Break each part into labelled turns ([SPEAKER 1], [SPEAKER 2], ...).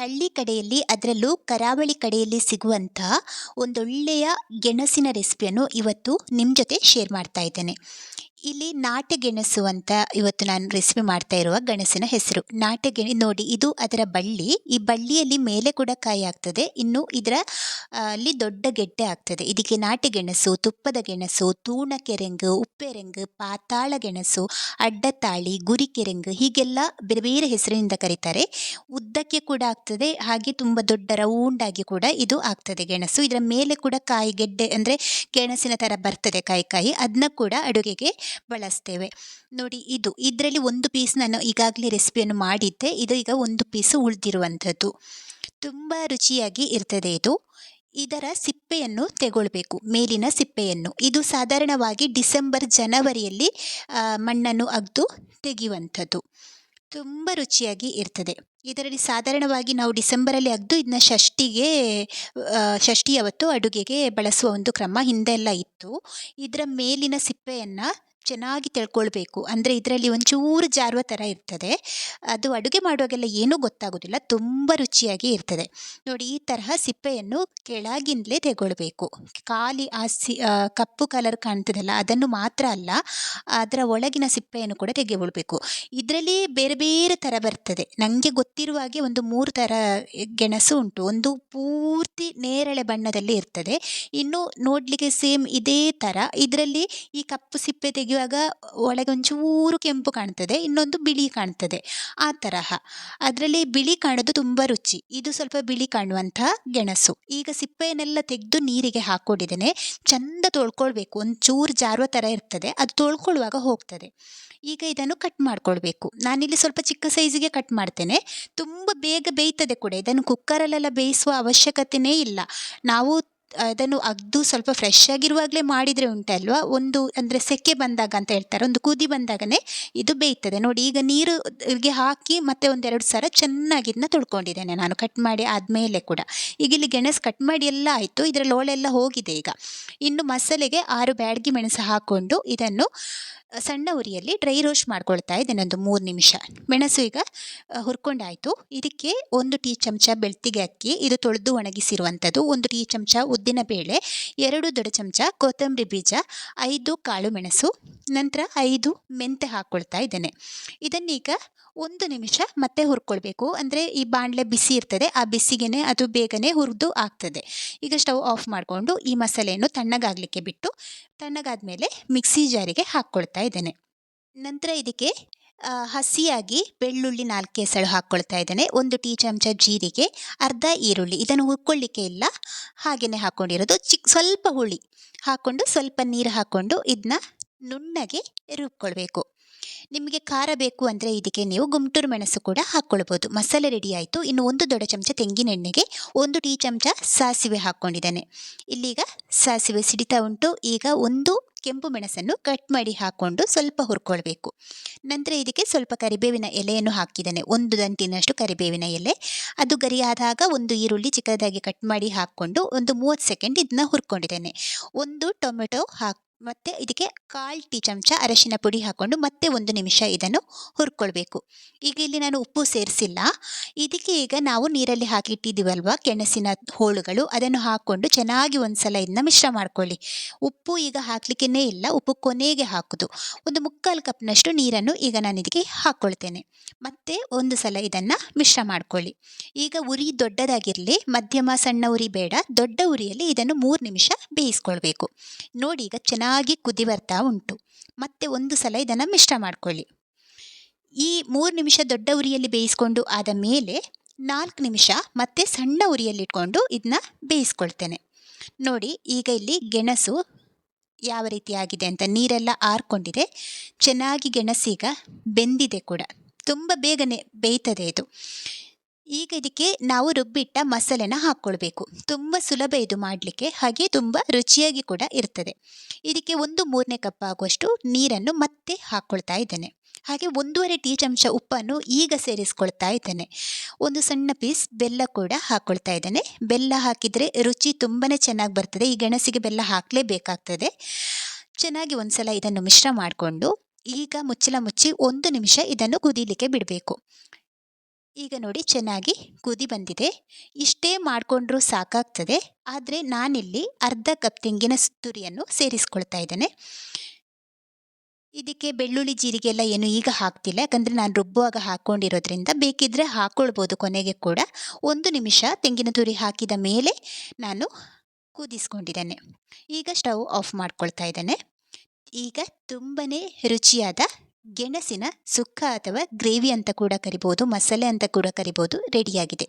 [SPEAKER 1] ಹಳ್ಳಿ ಕಡೆಯಲ್ಲಿ ಅದರಲ್ಲೂ ಕರಾವಳಿ ಕಡೆಯಲ್ಲಿ ಸಿಗುವಂತಹ ಒಂದೊಳ್ಳೆಯ ಗೆಣಸಿನ ರೆಸಿಪಿಯನ್ನು ಇವತ್ತು ನಿಮ್ಮ ಜೊತೆ ಶೇರ್ ಮಾಡ್ತಾ ಇದ್ದೇನೆ. ಇಲ್ಲಿ ನಾಟಿ ಗೆಣಸು ಅಂತ ಇವತ್ತು ನಾನು ರೆಸಿಪಿ ಮಾಡ್ತಾ ಇರುವ ಗೆಣಸಿನ ಹೆಸರು. ನಾಟಿ ಗೆಣಿ ನೋಡಿ, ಇದು ಅದರ ಬಳ್ಳಿ. ಈ ಬಳ್ಳಿಯಲ್ಲಿ ಮೇಲೆ ಕೂಡ ಕಾಯಿ ಆಗ್ತದೆ, ಇನ್ನು ಇದರ ಅಲ್ಲಿ ದೊಡ್ಡ ಗೆಡ್ಡೆ ಆಗ್ತದೆ. ಇದಕ್ಕೆ ನಾಟಿ ಗೆಣಸು ತುಪ್ಪದ ಗೆಣಸು ತೂಣಕೆರೆಂಗು ಉಪ್ಪೆರೆಂಗು, ಪಾತಾಳ ಗೆಣಸು, ಅಡ್ಡತಾಳಿ ಗುರಿಕೆರೆಂಗು ಹೀಗೆಲ್ಲ ಬೇರೆ ಬೇರೆ ಹೆಸರಿನಿಂದ ಕರೀತಾರೆ. ಉದ್ದಕ್ಕೆ ಕೂಡ ಆಗ್ತದೆ, ಹಾಗೆ ತುಂಬ ದೊಡ್ಡ ರೌಂಡಾಗಿ ಕೂಡ ಇದು ಆಗ್ತದೆ ಗೆಣಸು. ಇದರ ಮೇಲೆ ಕೂಡ ಕಾಯಿ ಗೆಡ್ಡೆ ಅಂದರೆ ಗೆಣಸಿನ ಥರ ಬರ್ತದೆ ಕಾಯಿ ಕಾಯಿ. ಅದನ್ನ ಕೂಡ ಅಡುಗೆಗೆ ಬಳಸ್ತೇವೆ. ನೋಡಿ, ಇದು, ಇದರಲ್ಲಿ ಒಂದು ಪೀಸ್ ನಾನು ಈಗಾಗಲೇ ರೆಸಿಪಿಯನ್ನು ಮಾಡಿದ್ದೆ. ಇದು ಈಗ ಒಂದು ಪೀಸು ಉಳಿದಿರುವಂಥದ್ದು. ತುಂಬ ರುಚಿಯಾಗಿ ಇರ್ತದೆ ಇದು. ಇದರ ಸಿಪ್ಪೆಯನ್ನು ತೆಗೊಳ್ಬೇಕು, ಮೇಲಿನ ಸಿಪ್ಪೆಯನ್ನು. ಇದು ಸಾಧಾರಣವಾಗಿ ಡಿಸೆಂಬರ್, ಜನವರಿಯಲ್ಲಿ ಮಣ್ಣನ್ನು ಅಗ್ದು ತೆಗೆಯುವಂಥದ್ದು. ತುಂಬ ರುಚಿಯಾಗಿ ಇರ್ತದೆ. ಇದರಲ್ಲಿ ಸಾಧಾರಣವಾಗಿ ನಾವು ಡಿಸೆಂಬರಲ್ಲಿ ಅಗ್ದು ಇದನ್ನ ಷಷ್ಟಿಗೆ ಷಷ್ಟಿಯವತ್ತು ಅಡುಗೆಗೆ ಬಳಸುವ ಒಂದು ಕ್ರಮ ಹಿಂದೆಲ್ಲ ಇತ್ತು. ಇದರ ಮೇಲಿನ ಸಿಪ್ಪೆಯನ್ನು ಚೆನ್ನಾಗಿ ತಿಳ್ಕೊಳ್ಬೇಕು. ಅಂದರೆ ಇದರಲ್ಲಿ ಒಂಚೂರು ಜಾರುವ ಥರ ಇರ್ತದೆ. ಅದು ಅಡುಗೆ ಮಾಡುವಾಗೆಲ್ಲ ಏನೂ ಗೊತ್ತಾಗೋದಿಲ್ಲ. ತುಂಬ ರುಚಿಯಾಗಿ ಇರ್ತದೆ. ನೋಡಿ, ಈ ತರಹ ಸಿಪ್ಪೆಯನ್ನು ಕೆಳಗಿಂದಲೇ ತೆಗೊಳ್ಬೇಕು. ಖಾಲಿ ಆ ಸಿ ಕಪ್ಪು ಕಲರ್ ಕಾಣ್ತದಲ್ಲ, ಅದನ್ನು ಮಾತ್ರ ಅಲ್ಲ, ಅದರ ಒಳಗಿನ ಸಿಪ್ಪೆಯನ್ನು ಕೂಡ ತೆಗೆಬಿಡ್ಬೇಕು ಇದರಲ್ಲಿ ಬೇರೆ ಬೇರೆ ಥರ ಬರ್ತದೆ. ನನಗೆ ಗೊತ್ತಿರುವ ಹಾಗೆ ಒಂದು ಮೂರು ಥರ ಗೆಣಸು ಉಂಟು. ಒಂದು ಪೂರ್ತಿ ನೇರಳೆ ಬಣ್ಣದಲ್ಲಿ ಇರ್ತದೆ. ಇನ್ನು ನೋಡಲಿಕ್ಕೆ ಸೇಮ್ ಇದೇ ಥರ ಇದರಲ್ಲಿ ಈ ಕಪ್ಪು ಸಿಪ್ಪೆ ತೆಗೆಯುವಾಗ ಒಳಗೆ ಒಂಚೂರು ಕೆಂಪು ಕಾಣ್ತದೆ, ಇನ್ನೊಂದು ಬಿಳಿ ಕಾಣ್ತದೆ. ಆ ತರಹ. ಅದರಲ್ಲಿ ಬಿಳಿ ಕಾಣೋದು ತುಂಬ ರುಚಿ. ಇದು ಸ್ವಲ್ಪ ಬಿಳಿ ಕಾಣುವಂತಹ ಗೆಣಸು. ಈಗ ಸಿಪ್ಪೆಯನ್ನೆಲ್ಲ ತೆಗೆದು ನೀರಿಗೆ ಹಾಕ್ಕೊಂಡಿದ್ದೇನೆ ಚಂದ ತೊಳ್ಕೊಳ್ಬೇಕು. ಒಂಚೂರು ಜಾರುವ ಥರ ಇರ್ತದೆ. ಅದು ತೊಳ್ಕೊಳ್ಳುವಾಗ ಹೋಗ್ತದೆ. ಈಗ ಇದನ್ನು ಕಟ್ ಮಾಡ್ಕೊಳ್ಬೇಕು. ನಾನಿಲ್ಲಿ ಸ್ವಲ್ಪ ಚಿಕ್ಕ ಸೈಜಿಗೆ ಕಟ್ ಮಾಡ್ತೇನೆ. ತುಂಬ ಬೇಗ ಬೇಯ್ತದೆ ಕೂಡ. ಇದನ್ನು ಕುಕ್ಕರಲ್ಲೆಲ್ಲ ಬೇಯಿಸುವ ಅವಶ್ಯಕತೆಯೇ ಇಲ್ಲ. ನಾವು ಅದನ್ನು ಅಗ್ದು ಸ್ವಲ್ಪ ಫ್ರೆಶ್ ಆಗಿರುವಾಗಲೇ ಮಾಡಿದರೆ ಉಂಟಲ್ವಾ? ಒಂದು ಅಂದರೆ ಸೆಕೆ ಬಂದಾಗ ಅಂತ ಹೇಳ್ತಾರೆ. ಒಂದು ಕುದಿ ಬಂದಾಗನೇ ಇದು ಬೇಯ್ತದೆ. ನೋಡಿ, ಈಗ ನೀರು ಹಾಕಿ ಮತ್ತೆ ಒಂದೆರಡು ಸಲ ಚೆನ್ನಾಗಿ ಇದನ್ನ ತೊಳ್ಕೊಂಡಿದ್ದೇನೆ ನಾನು. ಕಟ್ ಮಾಡಿ ಆದಮೇಲೆ ಕೂಡ. ಈಗ ಇಲ್ಲಿ ಗೆಣಸು ಕಟ್ ಮಾಡಿ ಎಲ್ಲ ಆಯಿತು. ಇದರ ಲೋಳೆಲ್ಲ ಹೋಗಿದೆ ಈಗ. ಇನ್ನು ಮಸಾಲೆಗೆ ಆರು ಬ್ಯಾಡಗಿ ಮೆಣಸು ಹಾಕ್ಕೊಂಡು ಇದನ್ನು ಸಣ್ಣ ಉರಿಯಲ್ಲಿ ಡ್ರೈ ರೋಸ್ಟ್ ಮಾಡ್ಕೊಳ್ತಾ ಇದ್ದೇನೆ ಒಂದು ಮೂರು ನಿಮಿಷ. ಮೆಣಸು ಈಗ ಹುರ್ಕೊಂಡಾಯಿತು. ಇದಕ್ಕೆ ಒಂದು ಟೀ ಚಮಚ ಬೆಳ್ತಿಗೆ ಅಕ್ಕಿ, ಇದು ತೊಳೆದು ಒಣಗಿಸಿರುವಂಥದ್ದು. ಒಂದು ಟೀ ಚಮಚ ಉದ್ದಿನ ಬೇಳೆ, ಎರಡು ದೊಡ್ಡ ಚಮಚ ಕೊತ್ತಂಬರಿ ಬೀಜ, ಐದು ಕಾಳು ಮೆಣಸು, ನಂತರ ಐದು ಮೆಂತೆ ಹಾಕ್ಕೊಳ್ತಾ ಇದ್ದೇನೆ. ಇದನ್ನೀಗ ಒಂದು ನಿಮಿಷ ಮತ್ತೆ ಹುರ್ಕೊಳ್ಬೇಕು. ಅಂದರೆ ಈ ಬಾಣಲೆ ಬಿಸಿ ಇರ್ತದೆ, ಆ ಬಿಸಿಗೆನೆ ಅದು ಬೇಗನೆ ಹುರಿದು ಆಗ್ತದೆ. ಈಗ ಸ್ಟವ್ ಆಫ್ ಮಾಡಿಕೊಂಡು ಈ ಮಸಾಲೆಯನ್ನು ತಣ್ಣಗಾಗಲಿಕ್ಕೆ ಬಿಟ್ಟು ತಣ್ಣಗಾದ ಮೇಲೆ ಮಿಕ್ಸಿ ಜಾರಿಗೆ ಹಾಕ್ಕೊಳ್ತಾ ಇದ್ದೇನೆ. ನಂತರ ಇದಕ್ಕೆ ಹಸಿಯಾಗಿ ಬೆಳ್ಳುಳ್ಳಿ ನಾಲ್ಕು ಎಸಳು ಹಾಕ್ಕೊಳ್ತಾ ಇದ್ದೇನೆ. ಒಂದು ಟೀ ಚಮಚ ಜೀರಿಗೆ, ಅರ್ಧ ಈರುಳ್ಳಿ. ಇದನ್ನು ಹುರ್ಕೊಳ್ಳಿಕ್ಕೆ ಇಲ್ಲ. ಹಾಗೆಯೇ ಹಾಕ್ಕೊಂಡಿರೋದು ಚಿಕ್ಕ ಸ್ವಲ್ಪ ಹುಳಿ. ಹಾಕ್ಕೊಂಡು ಸ್ವಲ್ಪ ನೀರು ಹಾಕ್ಕೊಂಡು ಇದನ್ನ ನುಣ್ಣಗೆ ರುಬ್ಕೊಳ್ಬೇಕು. ನಿಮಗೆ ಖಾರ ಬೇಕು ಅಂದರೆ ಇದಕ್ಕೆ ನೀವು ಗುಮ್ಟೂರು ಮೆಣಸು ಕೂಡ ಹಾಕ್ಕೊಳ್ಬೋದು. ಮಸಾಲೆ ರೆಡಿ ಆಯಿತು. ಇನ್ನು ಒಂದು ದೊಡ್ಡ ಚಮಚ ತೆಂಗಿನೆಣ್ಣೆಗೆ ಒಂದು ಟೀ ಚಮಚ ಸಾಸಿವೆ ಹಾಕ್ಕೊಂಡಿದ್ದೇನೆ. ಇಲ್ಲೀಗ ಸಾಸಿವೆ ಸಿಡಿತಾ ಉಂಟು. ಈಗ ಒಂದು ಕೆಂಪು ಮೆಣಸನ್ನು ಕಟ್ ಮಾಡಿ ಹಾಕ್ಕೊಂಡು ಸ್ವಲ್ಪ ಹುರ್ಕೊಳ್ಬೇಕು. ನಂತರ ಇದಕ್ಕೆ ಸ್ವಲ್ಪ ಕರಿಬೇವಿನ ಎಲೆಯನ್ನು ಹಾಕಿದ್ದೇನೆ. ಒಂದು ದಂಟಿನಷ್ಟು ಕರಿಬೇವಿನ ಎಲೆ. ಅದು ಗರಿಯಾದಾಗ ಒಂದು ಈರುಳ್ಳಿ ಚಿಕ್ಕದಾಗಿ ಕಟ್ ಮಾಡಿ ಹಾಕ್ಕೊಂಡು ಒಂದು ಮೂವತ್ತು ಸೆಕೆಂಡ್ ಇದನ್ನ ಹುರ್ಕೊಂಡಿದ್ದೇನೆ. ಒಂದು ಟೊಮೆಟೊ ಹಾಕ್ ಮತ್ತು ಇದಕ್ಕೆ ಕಾಲು ಟೀ ಚಮಚ, ಅರಶಿನ ಪುಡಿ ಹಾಕ್ಕೊಂಡು ಮತ್ತೆ ಒಂದು ನಿಮಿಷ ಇದನ್ನು ಹುರ್ಕೊಳ್ಬೇಕು. ಈಗ ಇಲ್ಲಿ ನಾನು ಉಪ್ಪು ಸೇರಿಸಿಲ್ಲ. ಇದಕ್ಕೆ ಈಗ ನಾವು ನೀರಲ್ಲಿ ಹಾಕಿಟ್ಟಿದ್ದೀವಲ್ವ ಗೆಣಸಿನ ಹೋಳುಗಳು, ಅದನ್ನು ಹಾಕ್ಕೊಂಡು ಚೆನ್ನಾಗಿ ಒಂದ್ಸಲ ಇದನ್ನ ಮಿಶ್ರ ಮಾಡ್ಕೊಳ್ಳಿ. ಉಪ್ಪು ಈಗ ಹಾಕ್ಲಿಕ್ಕೇ ಇಲ್ಲ, ಉಪ್ಪು ಕೊನೆಗೆ ಹಾಕೋದು. ಒಂದು ಮುಕ್ಕಾಲು ಕಪ್ನಷ್ಟು ನೀರನ್ನು ಈಗ ನಾನು ಇದಕ್ಕೆ ಹಾಕ್ಕೊಳ್ತೇನೆ. ಮತ್ತೆ ಒಂದು ಸಲ ಇದನ್ನು ಮಿಶ್ರ ಮಾಡ್ಕೊಳ್ಳಿ. ಈಗ ಉರಿ ದೊಡ್ಡದಾಗಿರಲಿ, ಮಧ್ಯಮ ಸಣ್ಣ ಉರಿ ಬೇಡ, ದೊಡ್ಡ ಉರಿಯಲ್ಲಿ ಇದನ್ನು ಮೂರು ನಿಮಿಷ ಬೇಯಿಸ್ಕೊಳ್ಬೇಕು. ನೋಡಿ ಈಗ ಚೆನ್ನಾಗಿ ಕುದಿ ಬರ್ತಾ ಉಂಟು. ಮತ್ತೆ ಒಂದು ಸಲ ಇದನ್ನು ಮಿಶ್ರ ಮಾಡ್ಕೊಳ್ಳಿ. ಈ ಮೂರು ನಿಮಿಷ ದೊಡ್ಡ ಉರಿಯಲ್ಲಿ ಬೇಯಿಸ್ಕೊಂಡು ಆದ ಮೇಲೆ ನಾಲ್ಕು ನಿಮಿಷ ಮತ್ತೆ ಸಣ್ಣ ಉರಿಯಲ್ಲಿಟ್ಕೊಂಡು ಇದನ್ನ ಬೇಯಿಸ್ಕೊಳ್ತೇನೆ. ನೋಡಿ, ಈಗ ಇಲ್ಲಿ ಗೆಣಸು ಯಾವ ರೀತಿ ಆಗಿದೆ ಅಂತ ನೀರೆಲ್ಲ ಆರ್ಕೊಂಡಿದೆ. ಚೆನ್ನಾಗಿ ಗೆಣಸೀಗ ಬೆಂದಿದೆ ಕೂಡ. ತುಂಬ ಬೇಗನೆ ಬೇಯ್ತದೆ ಇದು. ಈಗ ಇದಕ್ಕೆ ನಾವು ರುಬ್ಬಿಟ್ಟ ಮಸಾಲೆನ ಹಾಕ್ಕೊಳ್ಬೇಕು. ತುಂಬ ಸುಲಭ ಇದು ಮಾಡಲಿಕ್ಕೆ, ಹಾಗೆ ತುಂಬ ರುಚಿಯಾಗಿ ಕೂಡ ಇರ್ತದೆ. ಇದಕ್ಕೆ ಒಂದು ಮೂರನೇ ಕಪ್ ಆಗುವಷ್ಟು ನೀರನ್ನು ಮತ್ತೆ ಹಾಕ್ಕೊಳ್ತಾ ಇದ್ದೇನೆ. ಹಾಗೆ ಒಂದೂವರೆ ಟೀ ಚಮಚ ಉಪ್ಪನ್ನು ಈಗ ಸೇರಿಸ್ಕೊಳ್ತಾ ಇದ್ದೇನೆ. ಒಂದು ಸಣ್ಣ ಪೀಸ್ ಬೆಲ್ಲ ಕೂಡ ಹಾಕ್ಕೊಳ್ತಾ ಇದ್ದೇನೆ. ಬೆಲ್ಲ ಹಾಕಿದರೆ ರುಚಿ ತುಂಬಾ ಚೆನ್ನಾಗಿ ಬರ್ತದೆ. ಈ ಗೆಣಸಿಗೆ ಬೆಲ್ಲ ಹಾಕಲೇಬೇಕಾಗ್ತದೆ. ಚೆನ್ನಾಗಿ ಒಂದ್ಸಲ ಇದನ್ನು ಮಿಶ್ರ ಮಾಡಿಕೊಂಡು, ಈಗ ಮುಚ್ಚಲ ಮುಚ್ಚಿ ಒಂದು ನಿಮಿಷ ಇದನ್ನು ಕುದೀಲಿಕ್ಕೆ ಬಿಡಬೇಕು. ಈಗ ನೋಡಿ ಚೆನ್ನಾಗಿ ಕುದಿ ಬಂದಿದೆ. ಇಷ್ಟೇ ಮಾಡಿಕೊಂಡ್ರೂ ಸಾಕಾಗ್ತದೆ. ಆದರೆ ನಾನಿಲ್ಲಿ ಅರ್ಧ ಕಪ್ ತೆಂಗಿನ ತುರಿಯನ್ನು ಸೇರಿಸ್ಕೊಳ್ತಾ ಇದ್ದೇನೆ. ಇದಕ್ಕೆ ಬೆಳ್ಳುಳ್ಳಿ ಜೀರಿಗೆ ಎಲ್ಲ ಏನು ಈಗ ಹಾಕ್ತಿಲ್ಲ. ಯಾಕಂದರೆ ನಾನು ರುಬ್ಬುವಾಗ ಹಾಕ್ಕೊಂಡಿರೋದ್ರಿಂದ ಬೇಕಿದ್ದರೆ ಹಾಕ್ಕೊಳ್ಬೋದು ಕೊನೆಗೆ ಕೂಡ. ಒಂದು ನಿಮಿಷ ತೆಂಗಿನ ತುರಿ ಹಾಕಿದ ಮೇಲೆ ನಾನು ಕುದಿಸ್ಕೊಂಡಿದ್ದೇನೆ. ಈಗ ಸ್ಟವ್ ಆಫ್ ಮಾಡ್ಕೊಳ್ತಾ ಇದ್ದೇನೆ. ಈಗ ತುಂಬನೇ ರುಚಿಯಾದ ಗೆಣಸಿನ ಸುಕ್ಕ ಅಥವಾ ಗ್ರೇವಿ ಅಂತ ಕೂಡ ಕರಿಬೋದು, ಮಸಾಲೆ ಅಂತ ಕೂಡ ಕರಿಬೋದು, ರೆಡಿಯಾಗಿದೆ.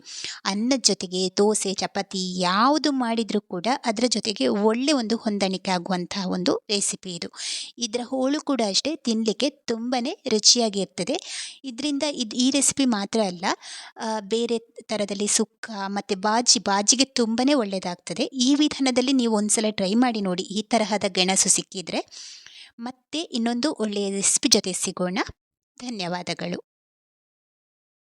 [SPEAKER 1] ಅನ್ನದ ಜೊತೆಗೆ ದೋಸೆ, ಚಪಾತಿ ಯಾವುದು ಮಾಡಿದರೂ ಕೂಡ ಅದರ ಜೊತೆಗೆ ಒಳ್ಳೆ ಒಂದು ಹೊಂದಾಣಿಕೆ ಆಗುವಂತಹ ಒಂದು ರೆಸಿಪಿ ಇದು. ಇದರ ಹೋಳು ಕೂಡ ಅಷ್ಟೇ ತಿನ್ನಲಿಕ್ಕೆ ತುಂಬಾ ರುಚಿಯಾಗಿ ಇರ್ತದೆ. ಇದರಿಂದ ಇದು ಈ ರೆಸಿಪಿ ಮಾತ್ರ ಅಲ್ಲ ಬೇರೆ ಥರದಲ್ಲಿ ಸುಕ್ಕ ಮತ್ತು ಬಾಜಿ, ಬಾಜಿಗೆ ತುಂಬಾ ಒಳ್ಳೆಯದಾಗ್ತದೆ ಈ ವಿಧಾನದಲ್ಲಿ ನೀವು ಒಂದ್ಸಲ ಟ್ರೈ ಮಾಡಿ ನೋಡಿ, ಈ ತರಹದ ಗೆಣಸು ಸಿಕ್ಕಿದರೆ. ಮತ್ತೆ ಇನ್ನೊಂದು ಒಳ್ಳೆಯ ರೆಸಿಪಿ ಜೊತೆ ಸಿಗೋಣ. ಧನ್ಯವಾದಗಳು.